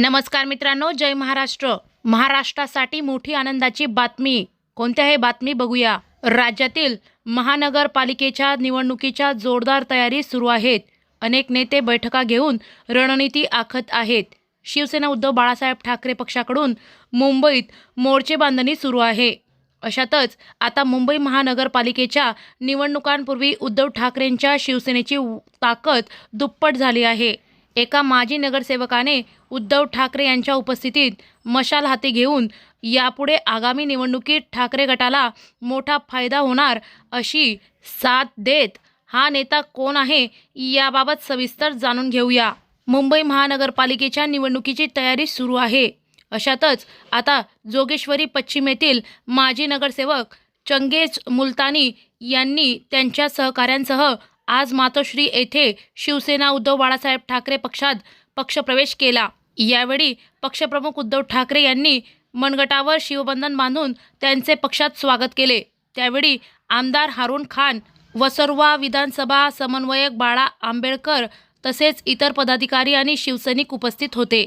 नमस्कार मित्रांनो जय महाराष्ट्र. महाराष्ट्रासाठी मोठी आनंदाची बातमी. कोणत्या हे बातमी बघूया. राज्यातील महानगरपालिकेच्या निवडणुकीच्या जोरदार तयारी सुरू आहेत. अनेक नेते बैठका घेऊन रणनीती आखत आहेत. शिवसेना उद्धव बाळासाहेब ठाकरे पक्षाकडून मुंबईत मोर्चे बांधणी सुरू आहे. अशातच आता मुंबई महानगरपालिकेच्या निवडणुकांपूर्वी उद्धव ठाकरेंच्या शिवसेनेची ताकद दुप्पट झाली आहे. एका माजी नगरसेवकाने उद्धव ठाकरे यांच्या उपस्थितीत मशाल हाती घेऊन यापुढे आगामी निवडणुकीत ठाकरे गटाला मोठा फायदा होणार अशी साथ देत हा नेता कोण आहे याबाबत सविस्तर जाणून घेऊया. मुंबई महानगरपालिकेच्या निवडणुकीची तयारी सुरू आहे. अशातच आता जोगेश्वरी पश्चिम येथील माजी नगरसेवक चंगेज मुलतानी यांनी त्यांच्या सहकाऱ्यांसह आज मातोश्री येथे शिवसेना उद्धव बाळासाहेब ठाकरे पक्षात पक्षप्रवेश केला. यावेळी पक्षप्रमुख उद्धव ठाकरे यांनी मनगटावर शिवबंधन बांधून त्यांचे पक्षात स्वागत केले. त्यावेळी आमदार हारून खान वसरवा विधानसभा समन्वयक बाळा आंबेडकर तसेच इतर पदाधिकारी आणि शिवसैनिक उपस्थित होते.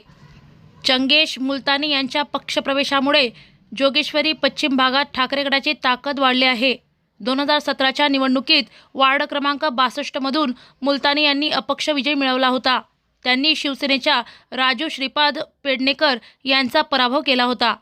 चंगेश मुलतानी यांच्या पक्षप्रवेशामुळे जोगेश्वरी पश्चिम भागात ठाकरे गटाची ताकद वाढली आहे. दोन हजार सतराच्या निवडणुकीत वार्ड क्रमांक बासष्टमधून मुलतानी यांनी अपक्ष विजय मिळवला होता. त्यांनी शिवसेनेच्या राजू श्रीपाद पेडणेकर यांचा पराभव केला होता.